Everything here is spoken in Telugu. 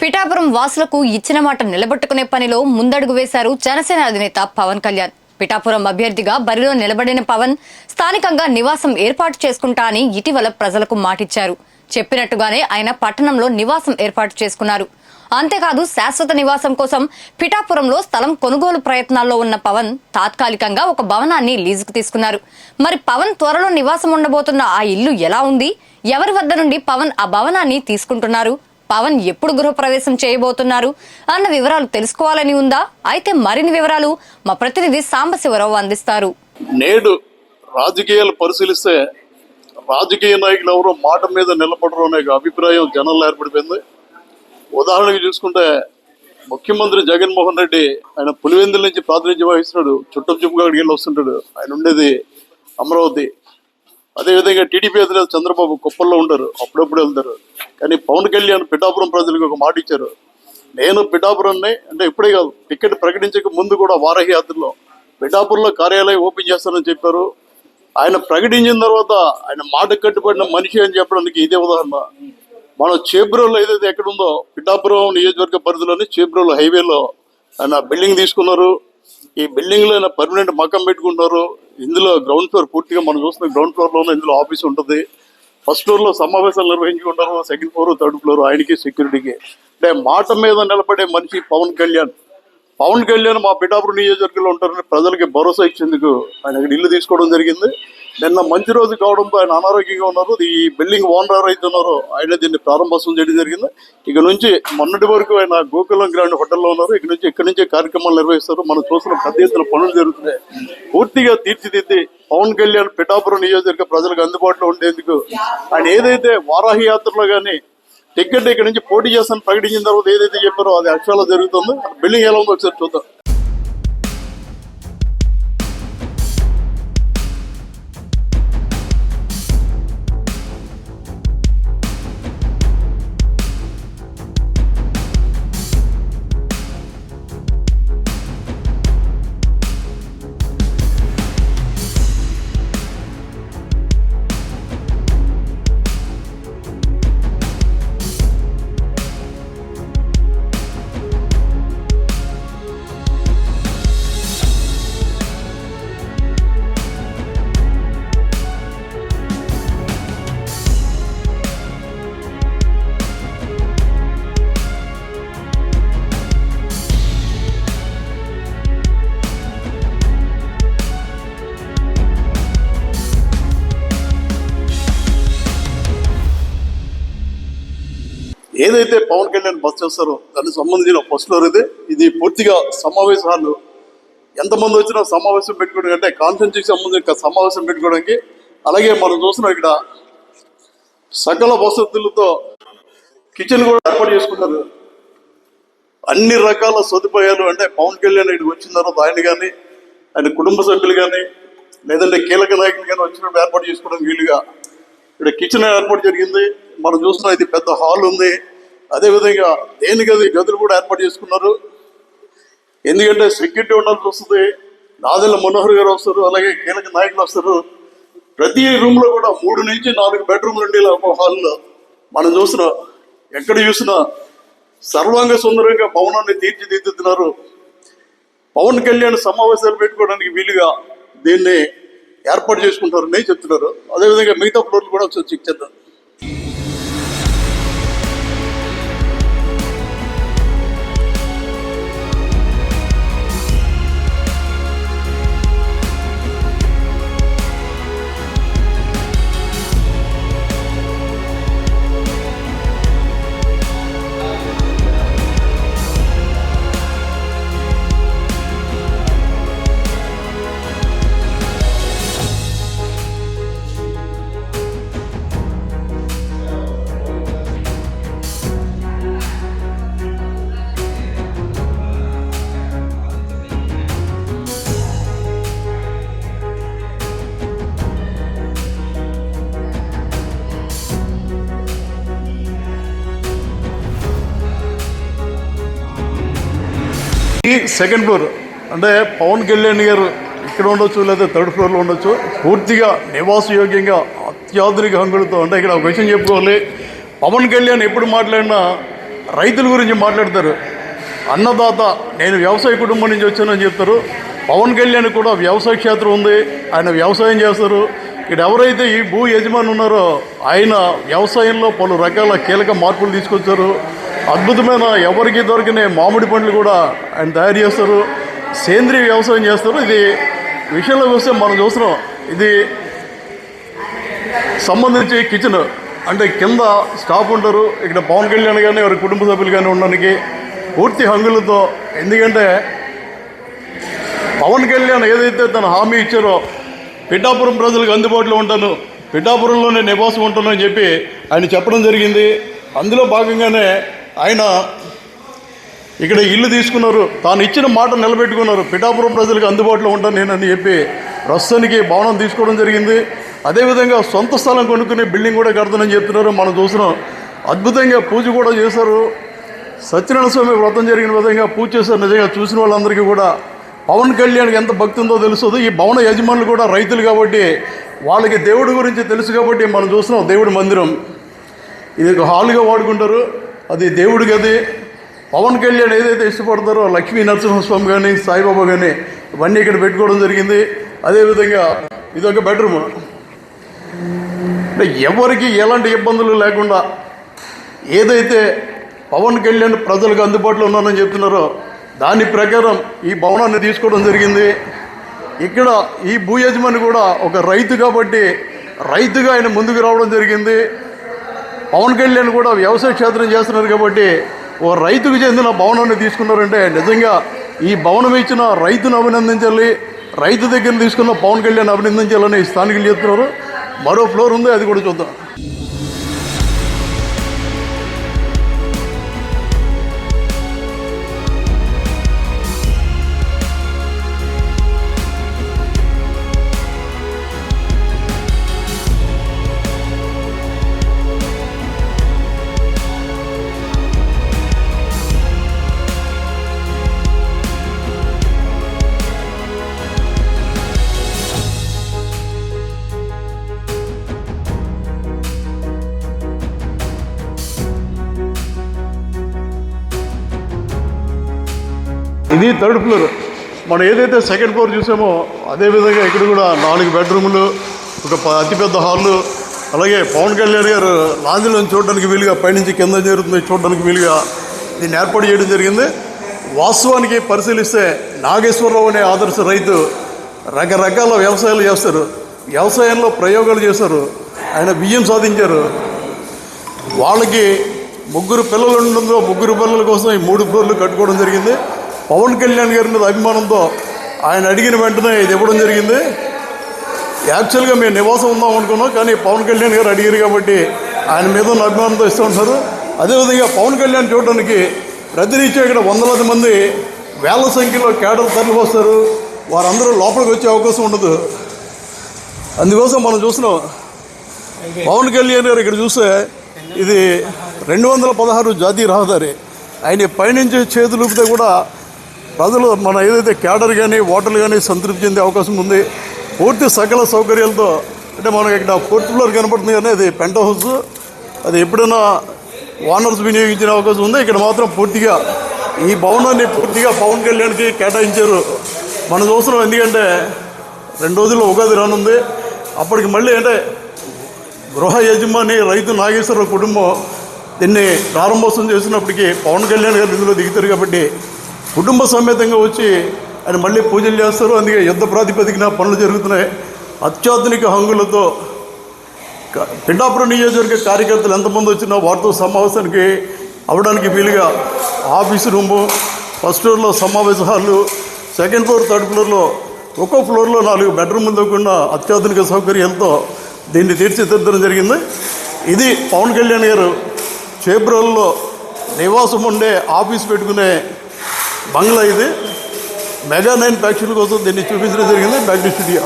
పిఠాపురం వాసులకు ఇచ్చిన మాట నిలబెట్టుకునే పనిలో ముందడుగు వేశారు జనసేన అధినేత పవన్ కళ్యాణ్. పిఠాపురం అభ్యర్థిగా బరిలో నిలబడిన పవన్ స్థానికంగా నివాసం ఏర్పాటు చేసుకుంటా అని ఇటీవల ప్రజలకు మాటిచ్చారు. చెప్పినట్టుగానే ఆయన పట్టణంలో నివాసం ఏర్పాటు చేసుకున్నారు. అంతేకాదు శాశ్వత నివాసం కోసం పిఠాపురంలో స్థలం కొనుగోలు ప్రయత్నాల్లో ఉన్న పవన్ తాత్కాలికంగా ఒక భవనాన్ని లీజుకు తీసుకున్నారు. మరి పవన్ త్వరలో నివాసం ఉండబోతున్న ఆ ఇల్లు ఎలా ఉంది? ఎవరి వద్ద నుండి పవన్ ఆ భవనాన్ని తీసుకుంటున్నారు? పవన్ ఎప్పుడు గృహప్రవేశం చేయబోతున్నారు అన్న వివరాలు తెలుసుకోవాలని ఉందా? అయితే మరిన్ని వివరాలు మా ప్రతినిధి సాంబశివరావు అందిస్తారు. నేడు రాజకీయాలు పరిశీలిస్తే రాజకీయ నాయకులు ఎవరో మాట మీద నిలబడరు అనే అభిప్రాయం జనంలో ఏర్పడిపోయింది. ఉదాహరణకు చూసుకుంటే ముఖ్యమంత్రి జగన్మోహన్ రెడ్డి ఆయన పులివెందుల నుంచి ప్రాతినిధ్యం వహిస్తున్నాడు. చుట్టం చుప్పుగా అక్కడికి వెళ్ళి వస్తుంటాడు. ఆయన ఉండేది అమరావతి. అదేవిధంగా టీడీపీ అధినేత చంద్రబాబు కుప్పల్లో ఉంటారు అప్పుడప్పుడు వెళ్తారు. కానీ పవన్ కళ్యాణ్ పిఠాపురం ప్రజలకు ఒక మాట ఇచ్చారు. నేను పిఠాపురాన్ని అంటే ఇప్పుడే కాదు టికెట్ ప్రకటించక ముందు కూడా వారాహి యాత్రలో పిఠాపురంలో కార్యాలయం ఓపెన్ చేస్తానని చెప్పారు. ఆయన ప్రకటించిన తర్వాత ఆయన మాట కట్టుబడిన మనిషి అని చెప్పడానికి ఇదే ఉదాహరణ. మనం చేబ్రోలో ఏదైతే ఎక్కడ ఉందో పిఠాపురం నియోజకవర్గ పరిధిలోని చేబ్రోలు హైవేలో ఆయన బిల్డింగ్ తీసుకున్నారు. ఈ బిల్డింగ్లో ఆయన పర్మనెంట్ మకం పెట్టుకుంటున్నారు. ఇందులో గ్రౌండ్ ఫ్లోర్ పూర్తిగా మనం చూస్తున్న గ్రౌండ్ ఫ్లోర్లోనే ఇందులో ఆఫీస్ ఉంటుంది. ఫస్ట్ ఫ్లోర్లో సమావేశాలు నిర్వహించుకుంటారు సెకండ్ ఫ్లోర్ థర్డ్ ఫ్లోర్ ఆయనకి సెక్యూరిటీకి అంటే మాట మీద నిలబడే మనిషి పవన్ కళ్యాణ్. పవన్ కళ్యాణ్ మా పిఠాపురం నియోజకవర్గంలో ఉంటారని ప్రజలకి భరోసా ఇచ్చేందుకు ఆయన ఇల్లు తీసుకోవడం జరిగింది. నిన్న మంచి రోజు కావడంతో ఆయన అనారోగ్యంగా ఉన్నారు. ఈ బిల్డింగ్ ఓనర్ అయితే ఉన్నారో ఆయన దీన్ని ప్రారంభోత్సవం చేయడం జరిగింది. ఇక నుంచి మొన్నటి వరకు ఆయన గోకులం గ్రాండ్ హోటల్లో ఉన్నారు. ఇక నుంచి ఇక్కడి నుంచి కార్యక్రమాలు నిర్వహిస్తారు. మనం చూసిన పెద్ద ఎత్తున పనులు జరుగుతున్నాయి. పూర్తిగా తీర్చిదిద్ది పవన్ కళ్యాణ్ పిఠాపురం నియోజకవర్గ ప్రజలకు అందుబాటులో ఉండేందుకు ఆయన ఏదైతే వారాహి యాత్రలో కానీ టికెట్ ఇక్కడ నుంచి పోటీ చేస్తాను ప్రకటించిన తర్వాత ఏదైతే చెప్పారో అది అక్షరాలు జరుగుతుందో. బిల్డింగ్ ఎలా ఉందో ఒకసారి చూద్దాం. ఏదైతే పవన్ కళ్యాణ్ బస్ చేస్తారో దానికి సంబంధించిన ఫస్ట్ ఫ్లోర్ ఇది ఇది పూర్తిగా సమావేశ హాల్. ఎంతమంది వచ్చినా సమావేశం పెట్టుకోవడానికి అంటే కాన్ఫరెన్స్కి సంబంధించిన సమావేశం పెట్టుకోవడానికి అలాగే మనం చూస్తున్నాం ఇక్కడ సకల వసతులతో కిచెన్ కూడా ఏర్పాటు చేసుకున్నారు. అన్ని రకాల సదుపాయాలు అంటే పవన్ కళ్యాణ్ ఇక్కడికి వచ్చిన తర్వాత ఆయన కానీ ఆయన కుటుంబ సభ్యులు కానీ లేదంటే కీలక నాయకులు కానీ వచ్చినప్పుడు ఏర్పాటు చేసుకోవడం వీలుగా ఇక్కడ కిచెన్ ఏర్పాటు జరిగింది. మనం చూస్తున్నాం ఇది పెద్ద హాల్ ఉంది. అదేవిధంగా దేని గది గదులు కూడా ఏర్పాటు చేసుకున్నారు? ఎందుకంటే సెక్యూరిటీ ఉండాల్సి వస్తుంది. నాదెల్ల మనోహర్ గారు వస్తారు అలాగే కీలక నాయకులు వస్తారు. ప్రతి రూమ్లో కూడా మూడు నుంచి నాలుగు బెడ్రూమ్లు ఉండేలా ఒక హాల్లో మనం చూసిన ఎక్కడ చూసినా సర్వాంగ సుందరంగా భవనాన్ని తీర్చిదిద్దుతున్నారు. పవన్ కళ్యాణ్ సమావేశాలు పెట్టుకోవడానికి వీలుగా దీన్ని ఏర్పాటు చేసుకుంటారని చెప్తున్నారు. అదేవిధంగా మిగతా ఫ్లోర్లు కూడా ఒకసారి చెక్ చేద్దాం. Second floor. అంటే పవన్ కళ్యాణ్ గారు ఇక్కడ ఉండొచ్చు లేదా థర్డ్ ఫ్లోర్లో ఉండొచ్చు. పూర్తిగా నివాసయోగ్యంగా అత్యాధునిక హంగులతో అంటే ఇక్కడ ఒక విషయం చెప్పుకోవాలి. పవన్ కళ్యాణ్ ఎప్పుడు మాట్లాడినా రైతుల గురించి మాట్లాడతారు. అన్నదాత నేను వ్యవసాయ కుటుంబం నుంచి వచ్చానని చెప్తారు. పవన్ కళ్యాణ్ కూడా వ్యవసాయ క్షేత్రం ఉంది. ఆయన వ్యవసాయం చేస్తారు. ఇక్కడ ఎవరైతే ఈ భూ యజమాని ఉన్నారో ఆయన వ్యవసాయంలో పలు రకాల కీలక మార్పులు తీసుకొచ్చారు. అద్భుతమైన ఎవరికి దొరికిన మామిడి పండ్లు కూడా ఆయన తయారు చేస్తారు సేంద్రీయ వ్యవసాయం చేస్తారు. ఇది విషయంలోకి వస్తే మనం చూస్తున్నాం ఇది సంబంధించి కిచెన్ అంటే కింద స్టాఫ్ ఉంటారు. ఇక్కడ పవన్ కళ్యాణ్ కానీ వారి కుటుంబ సభ్యులు కానీ ఉండడానికి పూర్తి హంగులతో ఎందుకంటే పవన్ కళ్యాణ్ ఏదైతే తన హామీ ఇచ్చారో పిఠాపురం ప్రజలకు అందుబాటులో ఉంటాను పిఠాపురంలోనే నివాసం ఉంటాను అని చెప్పి ఆయన చెప్పడం జరిగింది. అందులో భాగంగానే ఆయన ఇక్కడ ఇల్లు తీసుకున్నారు. తాను ఇచ్చిన మాట నిలబెట్టుకున్నారు. పిఠాపురం ప్రజలకు అందుబాటులో ఉంటాను నేనని చెప్పి ప్రస్తుతానికి భవనం తీసుకోవడం జరిగింది. అదేవిధంగా సొంత స్థలం కొనుక్కుని బిల్డింగ్ కూడా కడతానని చెప్తున్నారు. మనం చూసినాం అద్భుతంగా పూజ కూడా చేశారు. సత్యనారాయణ స్వామి వ్రతం జరిగిన విధంగా పూజ చేశారు. నిజంగా చూసిన వాళ్ళందరికీ కూడా పవన్ కళ్యాణ్కి ఎంత భక్తి ఉందో తెలుస్తుంది. ఈ భవన యజమానులు కూడా రైతులు కాబట్టి వాళ్ళకి దేవుడి గురించి తెలుసు కాబట్టి మనం చూస్తున్నాం. దేవుడి మందిరం. ఇది ఒక హాల్గా వాడుకుంటారు. అది దేవుడి గది. పవన్ కళ్యాణ్ ఏదైతే ఇష్టపడతారో లక్ష్మీ నరసింహస్వామి కానీ సాయిబాబా కానీ ఇవన్నీ ఇక్కడ పెట్టుకోవడం జరిగింది. అదేవిధంగా ఇది ఒక బెడ్రూమ్. అంటే ఎవరికి ఎలాంటి ఇబ్బందులు లేకుండా ఏదైతే పవన్ కళ్యాణ్ ప్రజలకు అందుబాటులో ఉన్నారని చెప్తున్నారో దాని ప్రకారం ఈ భవనాన్ని తీసుకోవడం జరిగింది. ఇక్కడ ఈ భూ యజమాని కూడా ఒక రైతు కాబట్టి రైతుగా ఆయన ముందుకు రావడం జరిగింది. పవన్ కళ్యాణ్ కూడా వ్యవసాయ క్షేత్రం చేస్తున్నారు కాబట్టి ఓ రైతుకు చెందిన భవనాన్ని తీసుకున్నారంటే నిజంగా ఈ భవనం ఇచ్చిన రైతును అభినందించాలి. రైతు దగ్గర తీసుకున్న పవన్ కళ్యాణ్ అభినందించాలని స్థానికులు చెప్తున్నారు. మరో ఫ్లోర్ ఉంది అది కూడా చూద్దాం. ఇది థర్డ్ ఫ్లోర్ మనం ఏదైతే సెకండ్ ఫ్లోర్ చూసామో అదేవిధంగా ఇక్కడ కూడా నాలుగు బెడ్రూములు ఒక ప- అతిపెద్ద హాలు అలాగే పవన్ కళ్యాణ్ గారు లాంజ్లో చూడడానికి వీలుగా పైనుంచి కింద చేరుతుంది చూడడానికి వీలుగా దీన్ని ఏర్పాటు చేయడం జరిగింది. వాస్తవానికి పరిశీలిస్తే నాగేశ్వరరావు అనే ఆదర్శ రైతు రకరకాల వ్యవసాయాలు చేస్తారు. వ్యవసాయంలో ప్రయోగాలు చేశారు. ఆయన బియ్యం సాధించారు. వాళ్ళకి ముగ్గురు పిల్లలు ఉండడంతో ముగ్గురు పిల్లల కోసం ఈ మూడు ఫ్లోర్లు కట్టుకోవడం జరిగింది. పవన్ కళ్యాణ్ గారి మీద అభిమానంతో ఆయన అడిగిన వెంటనే ఇది ఇవ్వడం జరిగింది. యాక్చువల్గా మేము నివాసం ఉందాం అనుకున్నాం కానీ పవన్ కళ్యాణ్ గారు అడిగారు కాబట్టి ఆయన మీద ఉన్న అభిమానంతో ఇస్తూ ఉంటారు అదేవిధంగా పవన్ కళ్యాణ్ చూడడానికి ప్రతినిత్యం ఇక్కడ వందలాది మంది వేల సంఖ్యలో కేడలు తరలి వస్తారు. వారందరూ లోపలికి వచ్చే అవకాశం ఉండదు. అందుకోసం మనం చూస్తున్నాం. పవన్ కళ్యాణ్ గారు ఇక్కడ చూస్తే ఇది రెండు వందల పదహారు జాతీయ రహదారి. ఆయన పైనుంచి చేతులు ఊపితే కూడా ప్రజలు మన ఏదైతే క్యాడర్ కానీ ఓటర్లు కానీ సంతృప్తి చెందే అవకాశం ఉంది పూర్తి సకల సౌకర్యాలతో అంటే మనకి ఇక్కడ ఫోర్త్ ఫ్లోర్ కనపడుతుంది కానీ అది పెంట్ హౌస్. అది ఎప్పుడైనా ఓనర్స్ వినియోగించిన అవకాశం ఉంది. ఇక్కడ మాత్రం పూర్తిగా ఈ భవనాన్ని పూర్తిగా పవన్ కళ్యాణ్కి కేటాయించారు. మన చూస్తున్నాం ఎందుకంటే రెండు రోజుల్లో ఉగాది రానుంది. అప్పటికి మళ్ళీ అంటే గృహ యజమాని రైతు నాగేశ్వరరావు కుటుంబం దీన్ని ప్రారంభోత్సవం చేసినప్పటికీ పవన్ కళ్యాణ్ గారు ఇందులో దిగుతారు కాబట్టి కుటుంబ సమేతంగా వచ్చి ఆయన మళ్ళీ పూజలు చేస్తారు. అందుకే యుద్ధ ప్రాతిపదికన పనులు జరుగుతున్నాయి. అత్యాధునిక హంగులతో పిఠాపురం నియోజకవర్గ కార్యకర్తలు ఎంతమంది వచ్చినా వారితో సమావేశానికి అవడానికి వీలుగా ఆఫీస్ రూము ఫస్ట్ ఫ్లోర్లో సమావేశ హాలు సెకండ్ ఫ్లోర్ థర్డ్ ఫ్లోర్లో ఒక్కో ఫ్లోర్లో నాలుగు బెడ్రూమ్లతో కూడిన అత్యాధునిక సౌకర్యాలతో దీన్ని తీర్చిదిద్దడం జరిగింది. ఇది పవన్ కళ్యాణ్ గారు చేబ్రోల్లో నివాసం ఉండే ఆఫీస్ పెట్టుకునే బంగ్లా ఇది మెగా నైన్ ప్యాక్షన్ కోసం దీన్ని చూపించడం జరిగింది బ్యాక్ టు స్టూడియో